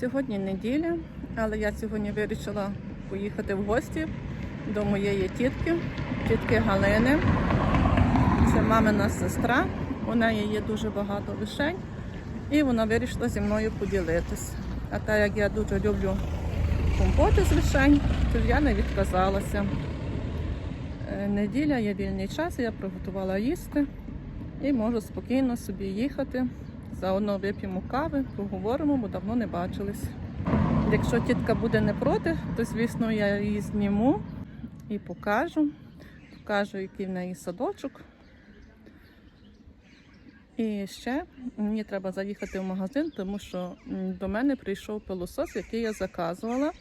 Сьогодні неділя, але я сьогодні вирішила поїхати в гості до моєї тітки, тітки Галини. Це мамина сестра. У неї є дуже багато вишень, і вона вирішила зі мною поділитись. А так як я дуже люблю компоти з вишень, то я не відказалася. Е, Неділя є вільний час, я приготувала їсти і можу спокійно собі їхати. Заодно вип'ємо кави, поговоримо, бо давно не бачились. Якщо тітка буде не проти, то звісно я її зніму і покажу. Покажу, який в неї садочок. І ще мені треба заїхати в магазин, тому що до мене прийшов пилосос, який я заказувала.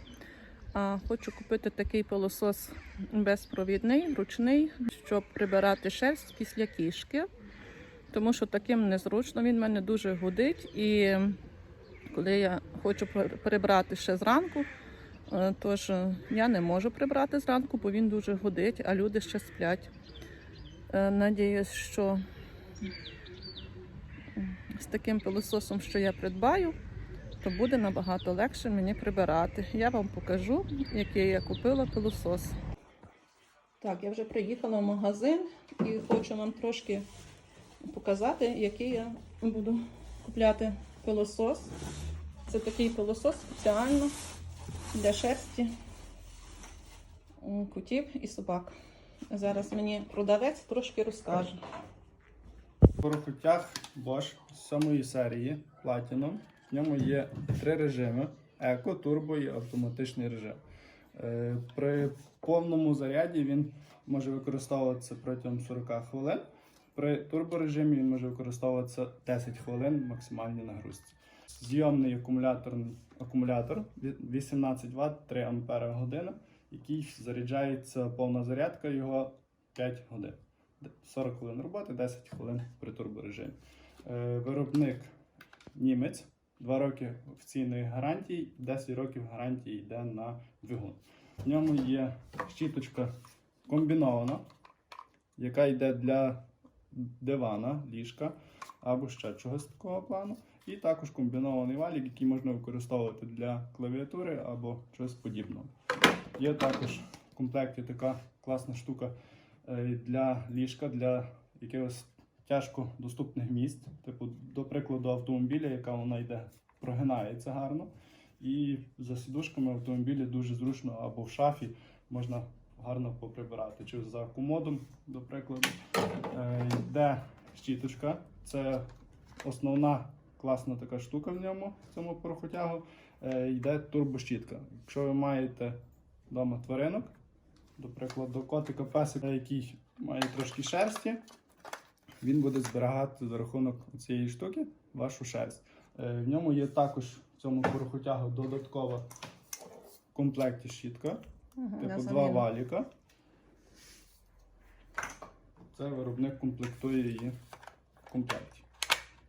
А хочу купити такий пилосос безпровідний, ручний, щоб прибирати шерсть після кішки. Тому що таким незручно він мене дуже гудить. І коли я хочу прибрати ще зранку, е, тож е, я не можу прибрати зранку, бо він дуже гудить, а люди ще сплять. Е, Надіюсь, що з таким пилососом, що я придбаю, то буде набагато легше мені прибирати. Я вам покажу, який я купила пилосос. Так, я вже приїхала в магазин і хочу вам трошки показати, який я буду купляти пилосос. Це такий пилосос спеціально для шерсті м, котів і собак. Зараз мені продавець трошки розкаже. В порохотях Bosch з сьомої серії Platinum. В ньому є три режими: еко, турбо і автоматичний режим. Е, При повному заряді він може використовуватися протягом 40 хвилин. При турборежимі він може використовуватися 10 хвилин максимальній нагрузці. Зйомний акумулятор, акумулятор 18 Вт 3 Ампера година, який заряджається повна зарядка його 5 годин. 40 хвилин роботи, 10 хвилин при турборежимі. Е, Виробник німець, 2 роки офіційної гарантії, 10 років гарантії йде на двигун. В ньому є щіточка комбінована, яка йде для дивана, ліжка або ще чогось такого плану. І також комбінований валік, який можна використовувати для клавіатури або чогось подібного. Є також в комплекті така класна штука е, для ліжка, для якихось тяжко доступних місць. Типу, до прикладу, автомобіля, яка вона йде, прогинається гарно. І за сідушками в автомобілі дуже зручно або в шафі можна гарно поприбирати. Чи за комодом, до прикладу, Е, йде щіточка. Це основна класна така штука в ньому, в цьому порохотягу. Е, Йде турбощітка. Якщо ви маєте вдома тваринок, до прикладу, котика песика, який має трошки шерсті, він буде зберігати за рахунок цієї штуки вашу шерсть. Е, В ньому є також в цьому порохотягу додаткова в комплекті щітка, Типу два валіка. Це виробник комплектує її в комплекті.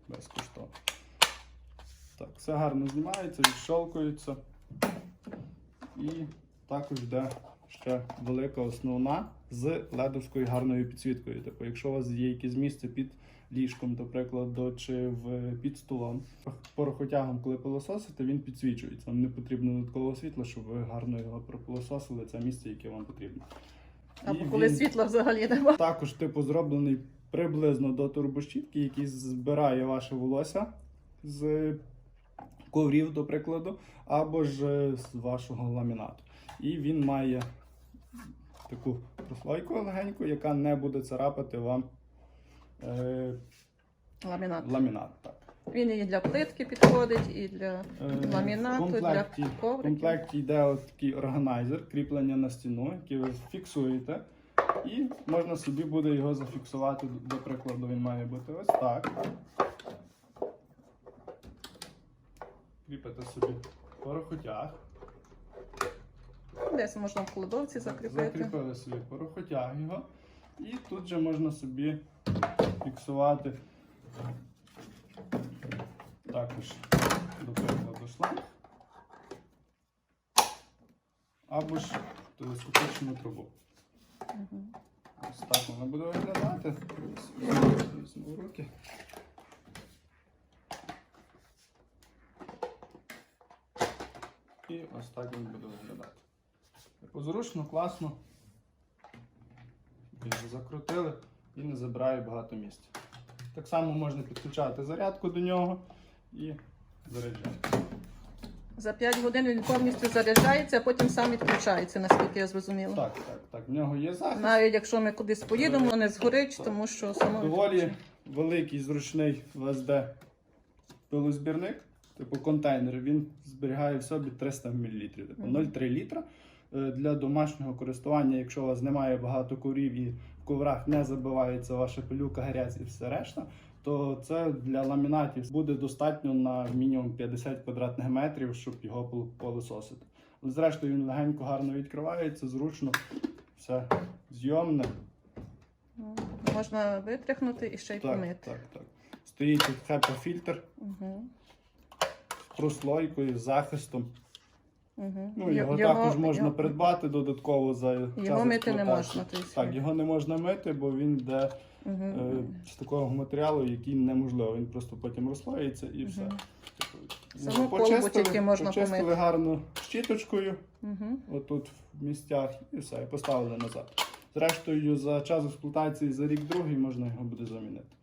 Безкоштовно. Так, все гарно знімається, відщолкується. І також йде ще велика основна з ледовською гарною підсвіткою. Типу, якщо у вас є якесь місце під ліжком, до прикладу, чи в, під столом, порохотягом, коли пилососите, він підсвічується. Вам не потрібно додаткового світла, щоб ви гарно його пропилососили, це місце, яке вам потрібно. Або коли він- світла взагалі немає. також, типу, зроблений приблизно до турбощітки, який збирає ваше волосся з коврів, до прикладу, або ж з вашого ламінату. І він має таку прослойку легеньку, яка не буде царапати вам е, Ламінат. ламінат. Так. Він і для плитки підходить, і для Е, ламінату, в для комплекті, в комплекті йде от такий органайзер, кріплення на стіну, який ви фіксуєте. І можна собі буде його зафіксувати. До прикладу, він має бути ось так. Кріпите собі порохотяг. Десь можна в кладовці закріпити. Закріпили собі порохотяг його. І тут же можна собі фіксувати також, до прикладу, шланг. Або ж телескопичну трубу. Мгм. Ось так воно буде виглядати. Візьму руки. І ось так він буде виглядати. Типу, Зручно, класно. Закрутили і не забирає багато місця. Так само можна підключати зарядку до нього і заряджати. За 5 годин він повністю заряджається, а потім сам відключається, наскільки я зрозуміла. Так, так, так. В нього є захист. Навіть якщо ми кудись поїдемо, не згорить, тому що само Доволі великий зручний ВСД пилозбірник, типу контейнер. Він зберігає в собі 300 мл, типу 0,3 літра. Е, Для домашнього користування, якщо у вас немає багато коврів і коврах не забивається ваша пилюка, грязь і все решта, то це для ламінатів буде достатньо на мінімум 50 квадратних метрів, щоб його пол- пилососити. Але Зрештою, він легенько гарно відкривається, зручно, все зйомне. Ну, Можна витряхнути і ще й Так, помити. так, так. Стоїть тут HEPA-фільтр Угу. з прослойкою, з захистом. Угу. Ну, його, також можна придбати додатково за час Його мити не можна. Так, його не можна мити, бо він йде Угу. е, з такого матеріалу, який неможливо. Він просто потім розслоїться і все. Типу, Саму тільки можна почистили помити. гарно щіточкою, Угу. отут в місцях, і все, і поставили назад. Зрештою, за час експлуатації за рік-другий можна його буде замінити.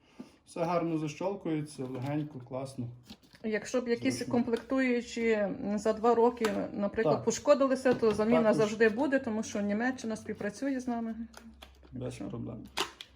Все гарно защолкується, легенько, класно. Якщо б якісь комплектуючі за два роки, наприклад, Так. пошкодилися, то заміна Також. завжди буде, тому що Німеччина співпрацює з нами. Без Що? проблем.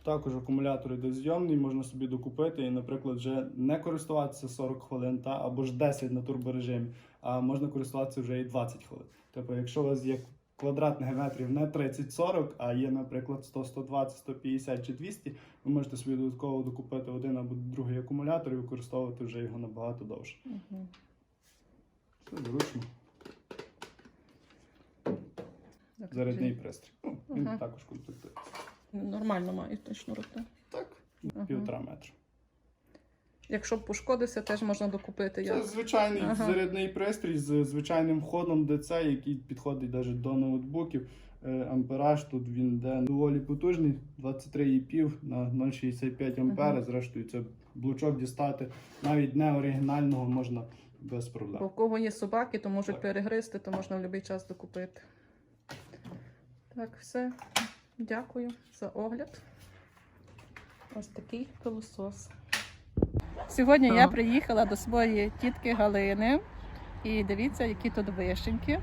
Також акумулятор йде зйомний, можна собі докупити і, наприклад, вже не користуватися 40 хвилин та або ж 10 на турборежимі, а можна користуватися вже і 20 хвилин. Тобто, якщо у вас є квадратних метрів не 30-40, а є, наприклад, 100, 120, 150 чи 200, ви можете собі додатково докупити один або другий акумулятор і використовувати вже його набагато довше. Угу. Це зручно. Зарядний пристрій. Ну, він Ага. також комплектує. Нормально має той шнурок. так. Так, Ага. півтора метра. Якщо б пошкодився, теж можна докупити. Це Я... звичайний Ага. зарядний пристрій з звичайним входом DC, який підходить навіть до ноутбуків. Е, Ампераж тут він йде доволі потужний, 23,5 на 0,65 ампера. Ага. Зрештою, це блочок дістати навіть не оригінального можна без Бо проблем. в кого є собаки, то можуть Так. перегризти, то можна в будь-який час докупити. Так, все. Дякую за огляд. Ось такий пилосос. Сьогодні я приїхала до своєї тітки Галини. І дивіться, які тут вишеньки.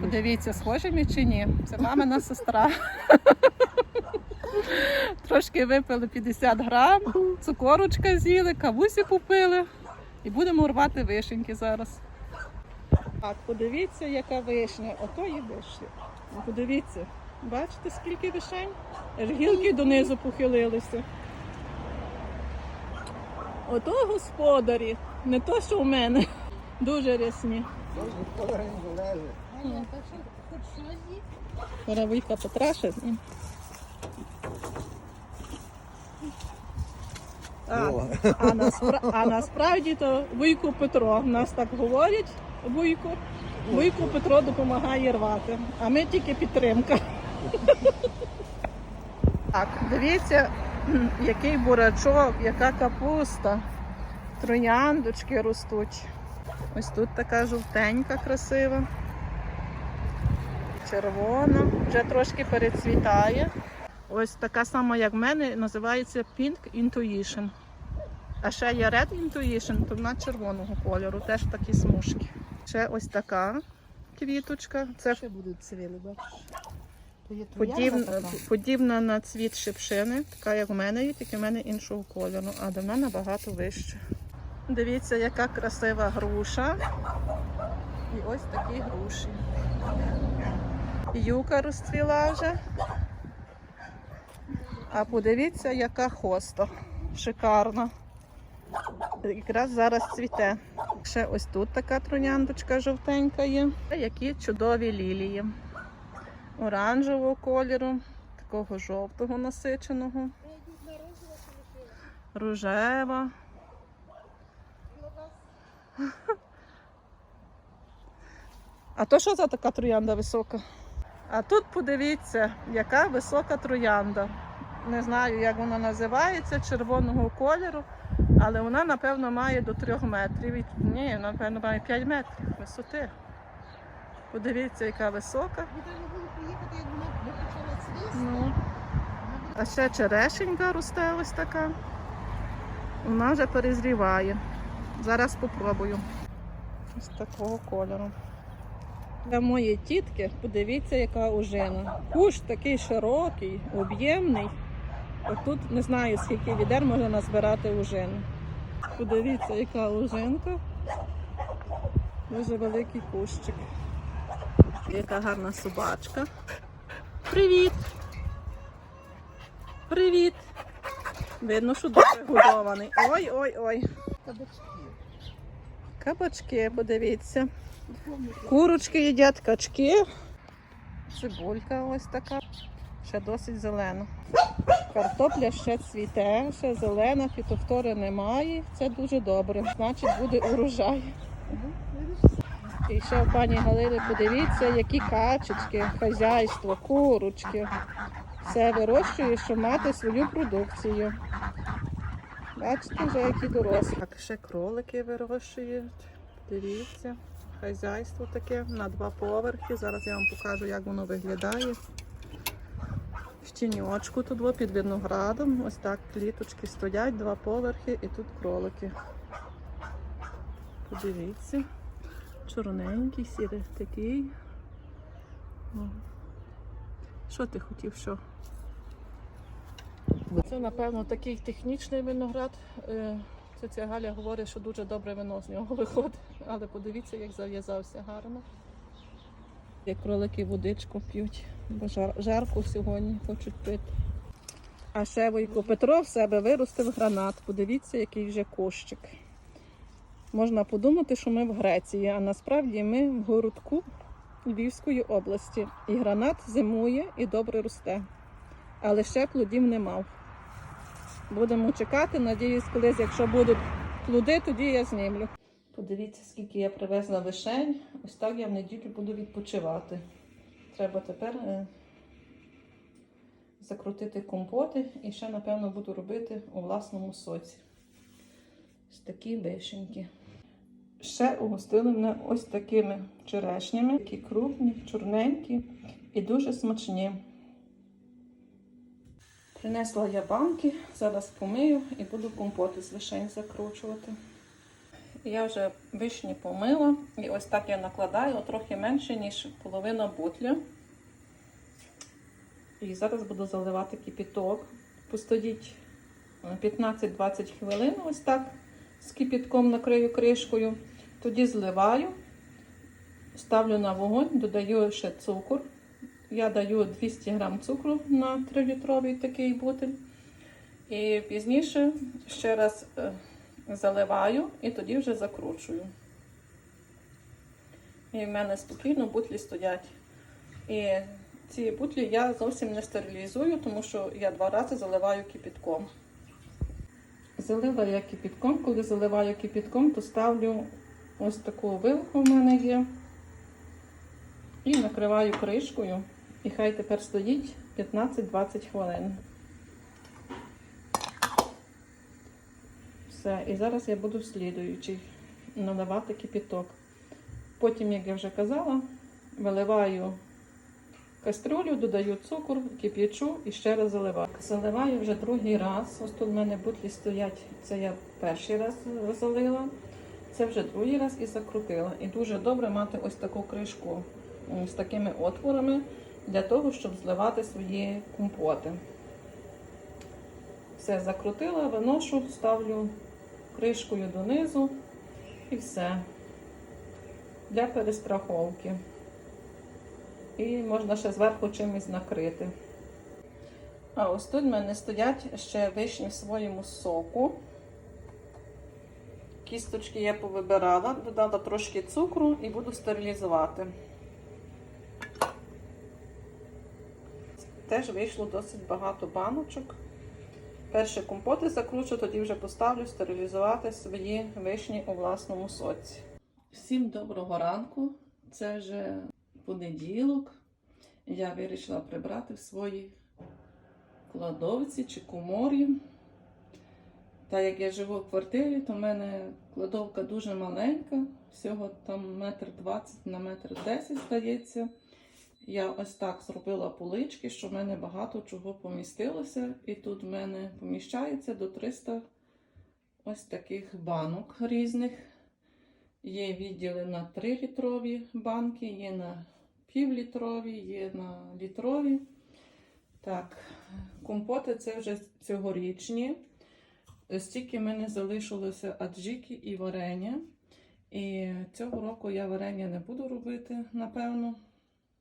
Подивіться, схожі ми чи ні. Це мамина сестра. Трошки випили 50 грам, цукорочка з'їли, кавусі попили. І будемо рвати вишеньки зараз. Так, подивіться, яка вишня. Ото є вишня. Подивіться, бачите, скільки вишень? Гілки донизу похилилися. Ото господарі, не то, що в мене. Дуже рясні. Воробійка Петраша. А, а, наспра... а насправді то Вуйко Петро. Нас так говорять, Вуйко. Вуйко Петро допомагає рвати, а ми тільки підтримка. Так, дивіться, який бурачок, яка капуста. Трояндочки ростуть. Ось тут така жовтенька, красива. Червона, вже трошки перецвітає. Ось така сама, як в мене, називається Pink Intuition. А ще є Red Intuition, то вона червоного кольору, теж такі смужки. Ще ось така квіточка. Це Ще будуть цвіли, бачиш? Подібна, така. подібна на цвіт шипшини, така як в мене є, тільки в мене іншого кольору, а до мене набагато вище. Дивіться, яка красива груша. І ось такі груші. Юка розцвіла вже. А подивіться, яка хоста. Шикарна. Якраз зараз цвіте. Ще ось тут така трояндочка жовтенька є. Які чудові лілії. Оранжевого кольору, такого жовтого насиченого. Рожева. А то що за така троянда висока? А тут подивіться, яка висока троянда. Не знаю, як вона називається, червоного кольору, але вона, напевно, має до 3 метрів. Ні, напевно, має 5 метрів висоти. Подивіться, яка висока. Ну. А ще черешенька росте ось така. Вона вже перезріває. Зараз спробую. Ось такого кольору. Для моєї тітки, подивіться, яка ужина. Кущ такий широкий, об'ємний. Отут не знаю, скільки відер можна назбирати ужину. Подивіться, яка ужинка. Дуже великий кущик. Яка гарна собачка. Привіт! Привіт! Видно, що дуже годований. Ой, ой, ой. Кабачки. Кабачки, подивіться. Курочки їдять, качки. Цибулька ось така. Ще досить зелена. Картопля ще цвіте, ще зелена, фітофтори немає. Це дуже добре. Значить, буде урожай. І ще в пані Галини подивіться, які качечки, хазяйство, курочки. Все вирощує, щоб мати свою продукцію. Бачите, вже які дорослі. Так, ще кролики вирощують. Дивіться, хазяйство таке на два поверхи. Зараз я вам покажу, як воно виглядає. В тіньочку тут під виноградом. Ось так кліточки стоять, два поверхи і тут кролики. Подивіться. Чорненький, сірий такий. Що ти хотів, що? Це, напевно, такий технічний виноград. Е, Це ця Галя говорить, що дуже добре вино з нього виходить. Але подивіться, як зав'язався гарно. Як кролики водичку п'ють, бо жар, жарко сьогодні хочуть пити. А ще Войко Петро в себе виростив гранат. Подивіться, який вже кущик. Можна подумати, що ми в Греції, а насправді ми в городку Львівської області. І гранат зимує і добре росте. Але ще плодів не мав. Будемо чекати. Надіюсь, колись, якщо будуть плоди, тоді я знімлю. Подивіться, скільки я привезла вишень. Ось так я в неділю буду відпочивати. Треба тепер е, закрутити компоти і ще, напевно, буду робити у власному соці. Ось такі вишеньки. Ще угостили мене ось такими черешнями, які крупні, чорненькі і дуже смачні. Принесла я банки, зараз помию і буду компоти з вишень закручувати. Я вже вишні помила і ось так я накладаю трохи менше, ніж половина бутля. І зараз буду заливати кипіток. Постоїть е, 15-20 хвилин, ось так з кипітком накрию кришкою. Тоді зливаю, ставлю на вогонь, додаю ще цукор. Я даю 200 грам цукру на 3-літровий такий бутиль. І пізніше ще раз е, заливаю і тоді вже закручую. І в мене спокійно бутлі стоять. І ці бутлі я зовсім не стерилізую, тому що я два рази заливаю кипітком. Залила я кипітком. Коли заливаю кипітком, то ставлю ось таку вилку в мене є. І накриваю кришкою. І хай тепер стоїть 15-20 хвилин. Все, і зараз я буду слідуючий наливати кипіток. Потім, як я вже казала, виливаю кастрюлю, додаю цукор, кип'ячу і ще раз заливаю. Заливаю вже другий раз. Ось тут в мене бутлі стоять. Це я перший раз залила. Це вже другий раз і закрутила. І дуже добре мати ось таку кришку з такими отворами для того, щоб зливати свої компоти. Все закрутила, виношу, ставлю кришкою донизу і все. Для перестраховки. І можна ще зверху чимось накрити. А ось тут в мене стоять ще вишні в своєму соку. Кісточки я повибирала, додала трошки цукру і буду стерилізувати. Теж вийшло досить багато баночок. Перше компоти закручу, тоді вже поставлю стерилізувати свої вишні у власному соці. Всім доброго ранку. Це вже понеділок. Я вирішила прибрати в своїй кладовці чи коморі. Та як я живу в квартирі, то в мене кладовка дуже маленька, всього там метр двадцять на метр десять здається. Я ось так зробила полички, щоб в мене багато чого помістилося. І тут в мене поміщається до 300 ось таких банок різних. Є відділи на 3-літрові банки, є на півлітрові, є на літрові. Так, компоти це вже цьогорічні. Стільки в мене залишилося аджики і варення. І цього року я варення не буду робити, напевно,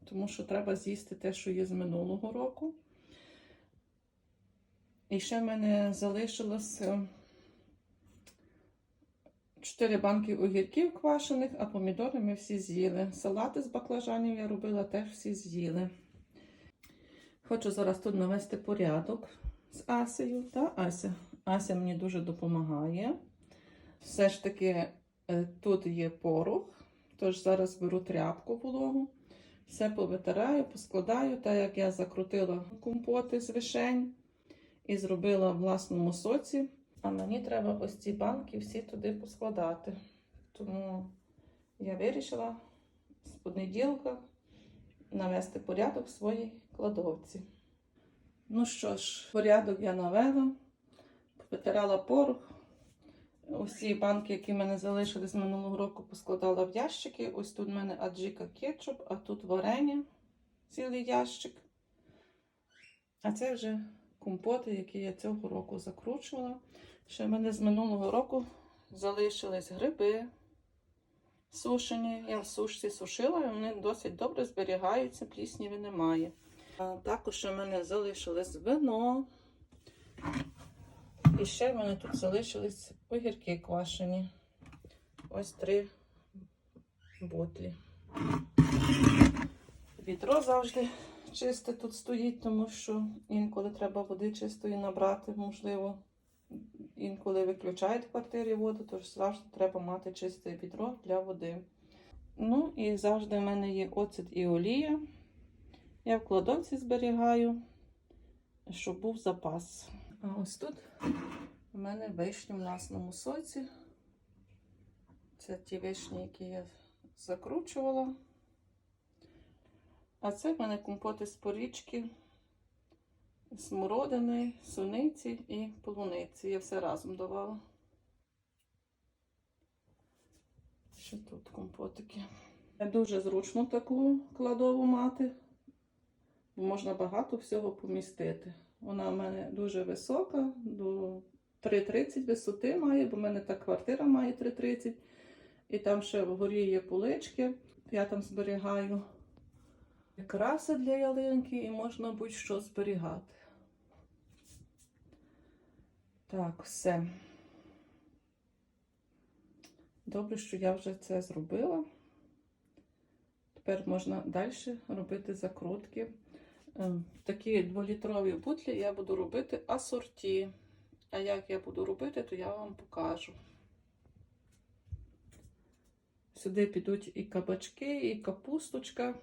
тому що треба з'їсти те, що є з минулого року. І ще в мене залишилося 4 банки огірків квашених, а помідори ми всі з'їли. Салати з баклажанів я робила, теж всі з'їли. Хочу зараз тут навести порядок з Асею. Та Ася. Ася мені дуже допомагає. Все ж таки е, тут є порох, тож зараз беру тряпку вологу, все повитираю, поскладаю, так як я закрутила компоти з вишень і зробила в власному соці. А мені треба ось ці банки всі туди поскладати. Тому я вирішила з понеділка навести порядок в своїй кладовці. Ну що ж, порядок я навела, повитирала порох. Усі банки, які в мене залишились з минулого року, поскладала в ящики. Ось тут в мене аджика кетчуп, а тут варення, цілий ящик. А це вже компоти, які я цього року закручувала. Ще в мене з минулого року залишились гриби сушені. Я в сушці сушила, і вони досить добре зберігаються, плісніві немає. А також у мене залишилось вино. І ще в мене тут залишились огірки квашені. Ось три бутлі. Відро завжди чисте тут стоїть, тому що інколи треба води чистої набрати, можливо. Інколи виключають в квартирі воду, тож завжди треба мати чисте відро для води. Ну і завжди в мене є оцет і олія. Я в кладовці зберігаю, щоб був запас. А ось тут у мене вишні в власному соці. Це ті вишні, які я закручувала. А це в мене компоти з порічки, смородини, суниці і полуниці. Я все разом давала. Ще тут компотики. Дуже зручно таку кладову мати. Можна багато всього помістити. Вона в мене дуже висока, до 3,30 висоти має, бо в мене та квартира має 3,30. І там ще вгорі є полички. Я там зберігаю краси для ялинки і можна будь-що зберігати. Так, все. Добре, що я вже це зробила. Тепер можна далі робити закрутки. Ем, Такі дволітрові бутлі я буду робити асорті. А як я буду робити, то я вам покажу. Сюди підуть і кабачки, і капусточка,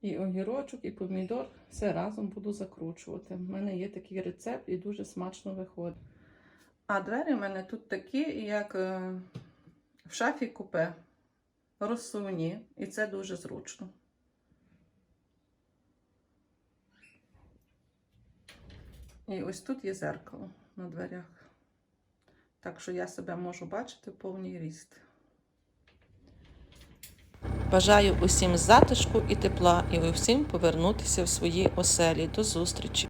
і огірочок, і помідор. Все разом буду закручувати. У мене є такий рецепт і дуже смачно виходить. А двері в мене тут такі, як е, в шафі купе, розсувні, і це дуже зручно. І ось тут є зеркало на дверях. Так що я себе можу бачити повний ріст. Бажаю усім затишку і тепла, і усім повернутися в свої оселі. До зустрічі!